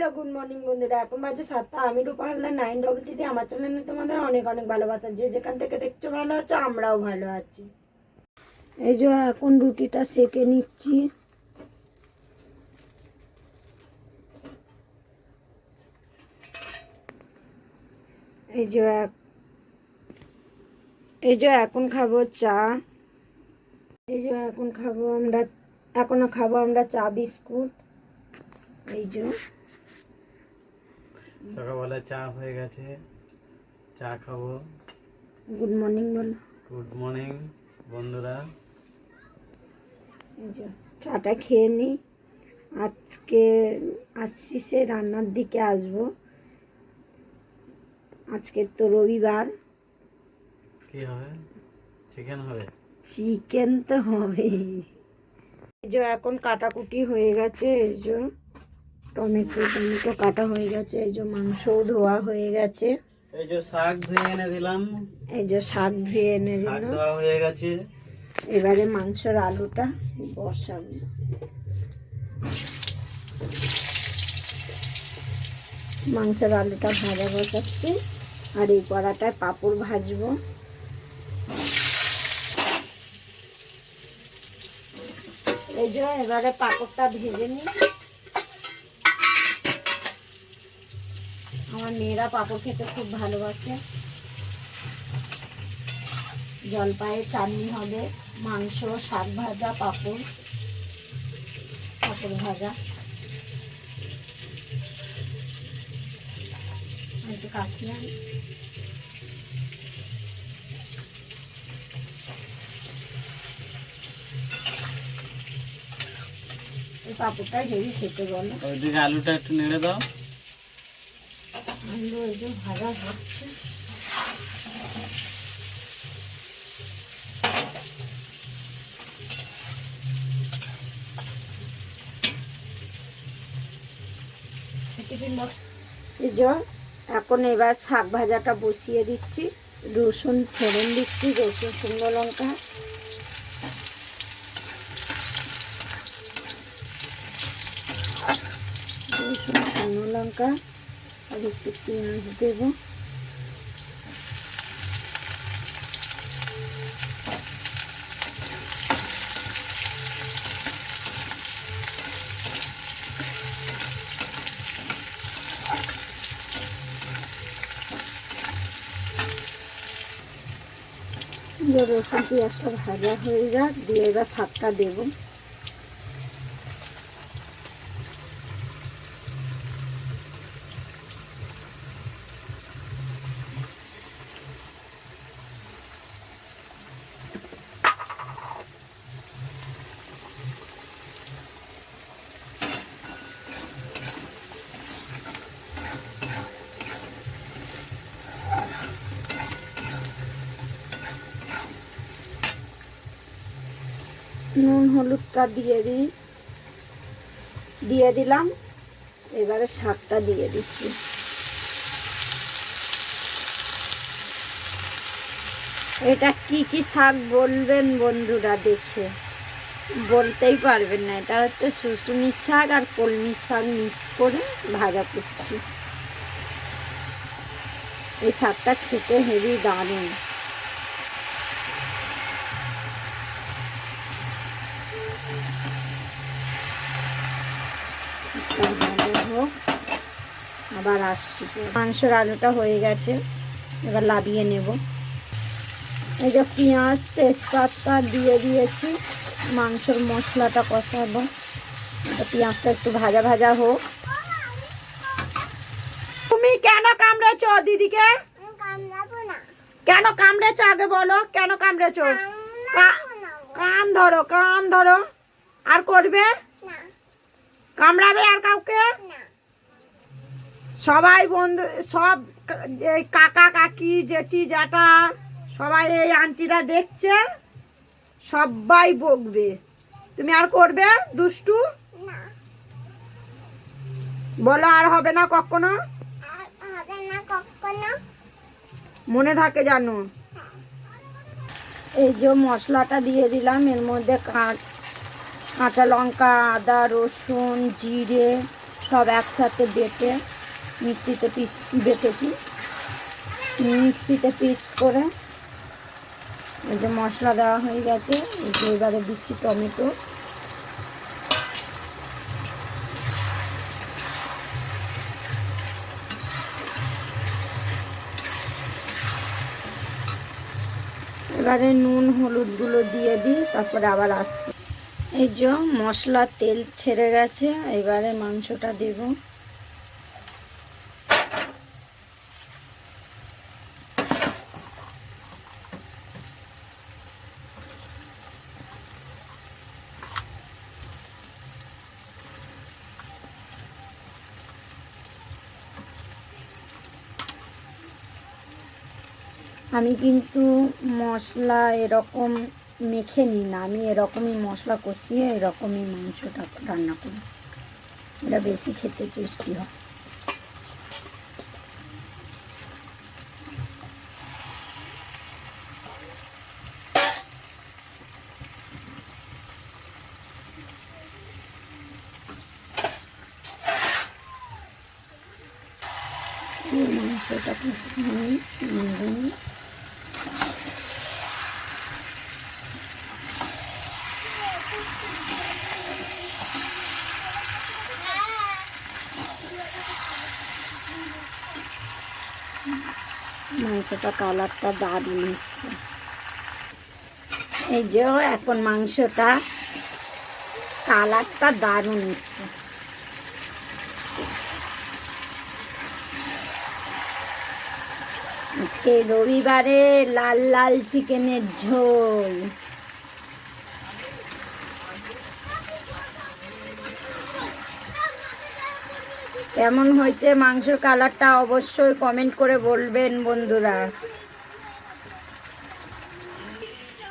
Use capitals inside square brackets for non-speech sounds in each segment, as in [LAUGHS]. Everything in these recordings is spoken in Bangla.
হ্যালো গুড মর্নিং বন্ধুরা, এখন বাজে সাতটা। আমি Rupa Haldar nine double three আমার চ্যানেলে তোমাদের অনেক অনেক ভালোবাসা। যে যেখান থেকে দেখছ ভালো আছো, আমরাও ভালো আছি। এই যে এখন রুটিটা সেকে নিচ্ছি। এই যে এই যে এখন খাব চা। এই যে এখন খাব আমরা এখনও খাব আমরা চা, বিস্কুট। এই যে সকালবেলা চা হয়ে গেছে। চা খাব। গুড মর্নিং বলো। গুড মর্নিং বন্ধুরা। চাটা খেয়ে নিই। আজকে আসছি সে রান্নার দিকে আসব। আজকে তো রবিবার। কি হবে? চিকেন হবে? চিকেন তো হবে এই যে এখন কাটাকুটি হয়ে গেছে এই টমেটো টমেটো কাটা হয়ে গেছে এই যে মাংসও ধোয়া হয়ে গেছে। এই যে শাক ধুয়ে এনে দিলাম। এই যে শাক ধুয়ে এনে শাক ধোয়া হয়ে গেছে। এবারে মাংসর আলুটা বসাবো। মাংসের আলুটা ভাজা বসাচ্ছি আর এই কড়াটায় পাঁপড় ভাজবো। এই যে এবারে পাপড়টা ভেজে নিই। আমার মেয়েরা পাঁপড় খেতে খুব ভালোবাসে। জলপাইয়ের চাটনি হবে, মাংস, শাক ভাজা, পাঁপড় পাঁপড় ভাজা। একটু আনি। এই পাঁপড়টা হেভি খেতে বলো। আলুটা একটু নেড়ে দাও। আলু এই যে ভাজা হচ্ছে। এই যে এখন এবার শাক ভাজাটা বসিয়ে দিচ্ছি। রসুন ফোড়ন দিচ্ছি রসুন শুকনো লঙ্কা। রসুন শুকনো লঙ্কা। আর একটু পেঁয়াজ দেবো রসুন পেঁয়াজটা ভাজা হয়ে যাক দিয়ে এবার শাকটা দেবো নুন হলুদটা দিয়ে দিই। দিয়ে দিলাম। এবারে শাকটা দিয়ে দিচ্ছি। এটা কি কি শাক বলবেন বন্ধুরা দেখে? বলতেই পারবেন না। এটা হচ্ছে শুশুনির শাক আর কলমির শাক মিক্স করে ভাজা করছি। এই শাকটা খেতে হেভি দারুণ। ভালো হোক আবার আসছি। মাংসের আলুটা হয়ে গেছে এবার লাবিয়ে নেব। এই যে পেঁয়াজ তেজপাতা দিয়ে দিয়েছি মাংসের মশলাটা কষাবো। পেঁয়াজটা একটু ভাজা ভাজা হোক। তুমি কেন কামড়েছ দিদিকে? কেন কামড়েছ আগে বলো কেন কামড়েছ? কান ধরো কান ধরো। আর করবে? কামড়াবে আর কাউকে? সবাই বন্ধু সব এই কাকা কাকি জেঠি জাটা সবাই এই আন্টিরা দেখছে সবাই বকবে। তুমি আর করবে দুষ্টু? বলো আর হবে না কখনো? মনে থাকে জানো এই যে মশলাটা দিয়ে দিলাম এর মধ্যে কাঁচ লঙ্কা, আদা, রসুন, জিরে সব একসাথে বেটে মিক্সিতে পিস বেটেছি। মিক্সিতে পিস করে এই যে মশলা দেওয়া হয়ে গেছে এবারে দিচ্ছি টমেটো। এবারে নুন, হলুদগুলো দিয়ে দিই, তারপরে আবার আসছি। এই যে মশলা তেল ছেড়ে গেছে এবারে মাংসটা দেব। আমি কিন্তু মশলা এরকম মেখে নিই না। আমি এরকমই মশলা কষিয়ে এরকমই মাংসটা রান্না করি। এটা বেশি খেতে টেস্টি হয়। মাংসটা মাংসটা কালারটা দারুণ এসছে এই যে এখন মাংসটা কালারটা দারুণ এসছে আজকে রবিবারে লাল লাল চিকেনের ঝোল। কেমন হয়েছে মাংসের কালারটা অবশ্যই কমেন্ট করে বলবেন বন্ধুরা।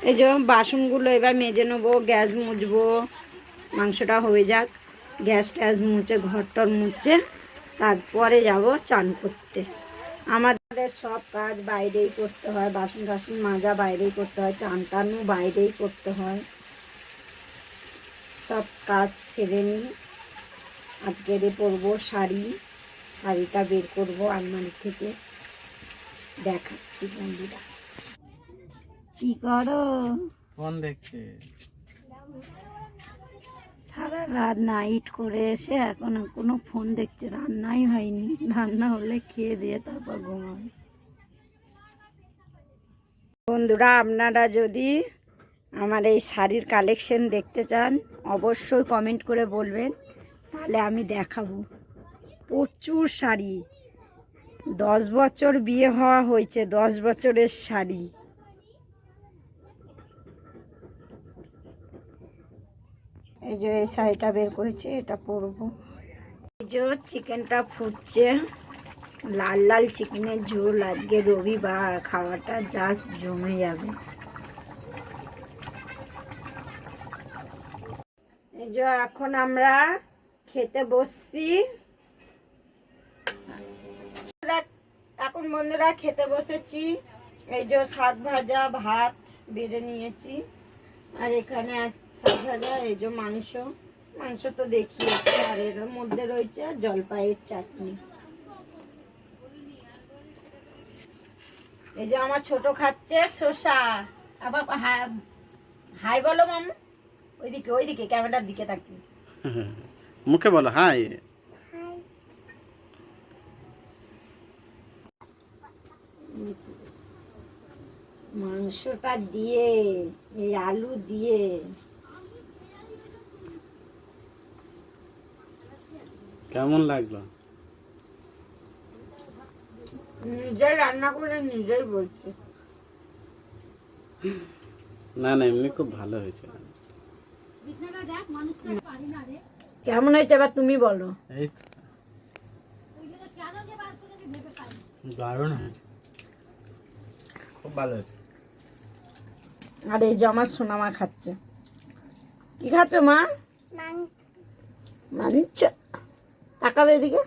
এই যে বাসনগুলো এবার মেজে নেব, গ্যাস মুছবো, মাংসটা হয়ে যাক। গ্যাস ট্যাস মুছে টর মুছে, তারপরে যাব চান করতে। আমাদের সব কাজ বাইরেই করতে হয়, বাসন টাসন মাজা বাইরেই করতে হয়, চান টানও বাইরেই করতে হয়। সব কাজ সেরে নিই। আজকে রে পরবো শাড়ি। শাড়িটা বের করব আলমারি থেকে। দেখাচ্ছি বন্ধুরা। কি করো? ফোন দেখছে। সারা রাত নাইট করে এসে এখন কোনো ফোন দেখছে রান্নাই হয়নি। রান্না হলে খেয়ে দিয়ে তারপর ঘুমাবে। বন্ধুরা আপনারা যদি আমার এই শাড়ির কালেকশন দেখতে চান অবশ্যই কমেন্ট করে বলবেন। তাহলে আমি দেখাবো। প্রচুর শাড়ি। দশ বছর বিয়ে হওয়া হয়েছে, দশ বছরের শাড়ি। এই যে এই শাড়িটা বের করেছি, এটা পরবো। এই যে চিকেনটা ফুটছে। লাল লাল চিকেনের ঝোল আজকে রবিবার, খাওয়াটা জাস্ট জমে যাবে। এই যে এখন আমরা খেতে বসছি। এখন বন্ধুরা খেতে বসেছি। এই যে শাক ভাজা, ভাত বেড়ে নিয়েছি। আর এখানে শাক ভাজা, এই যে মাংস। মাংস তো দেখিয়েছি, আর এর মধ্যে রয়েছে জলপাইয়ের চাটনি। এই যে আমার ছোট খাচ্ছে শসা। আবার হাই বলো মাম। ওইদিকে ওইদিকে, ক্যামেরার দিকে তাকি [LAUGHS] মুখে বলো হাই। মাংসটা দিয়ে এই আলু দিয়ে। কেমন লাগল? নিজেই রান্না করে নিজেই বলছি। না না এমনি খুব ভালো হয়েছে। কেমন হয়েছে এবার তুমি বলো? এই দারুণ খুব ভালো হয়েছে। আর এই যে আমার সোনামা খাচ্ছে। কি খাচ্ছ মা? মাংস। তাকাবে এদিকে।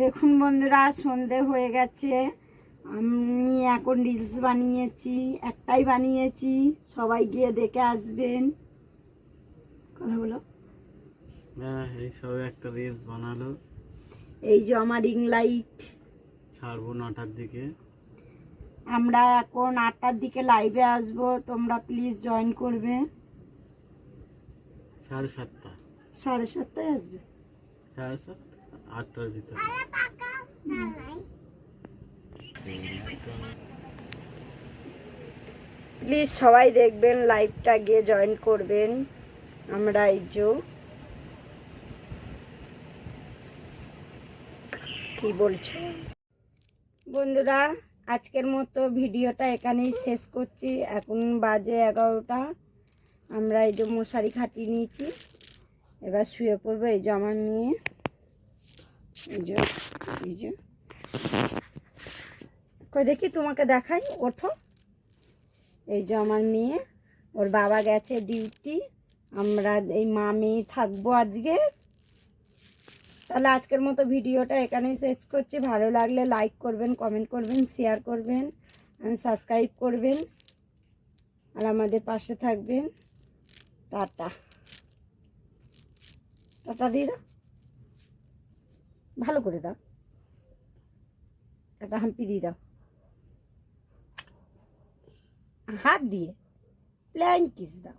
দেখুন বন্ধুরা সন্ধে হয়ে গেছে। আমি এখন রিলস বানিয়েছি একটাই বানিয়েছি সবাই গিয়ে দেখে আসবেন। কথা বলো। হ্যাঁ এই সবে একটা রিলস বানালো। এই যে আমার রিং লাইট ছাড়বো নটার দিকে। আমরা এখন আটটার দিকে লাইভে আসব তোমরা প্লিজ জয়েন করবে। সাড়ে সাতটা। সাড়ে সাতটায় আসবে। সাড়ে সাতটা আটটার ভিতরে। প্লিজ সবাই দেখবেন লাইভটা গিয়ে জয়েন করবেন। আমরা এই যে কি বলছো? বন্ধুরা, আজকের মতো ভিডিওটা এখানেই শেষ করছি। এখন বাজে এগারোটা। আমরা এই যে মশারি খাটিয়ে নিয়েছি। এবার শুয়ে পড়ব এই যে আমার মেয়ে। এই যে এই যে। কই দেখি তোমাকে দেখাই, ওঠো। এই যে আমার মেয়ে, ওর বাবা গেছে ডিউটি আমরা এই মা মেয়ে থাকব আজকে। তাহলে আজকের মতো ভিডিওটা এখানেই শেষ করছি। ভালো লাগলে লাইক করবেন কমেন্ট করবেন শেয়ার করবেন সাবস্ক্রাইব করবেন। আর আমাদের পাশে থাকবেন। টাটা। টাটা দিয়ে দাও ভালো করে দাও। টাটা হাম্পি দিয়ে দাও হাত দিয়ে প্ল্যান কিস দাও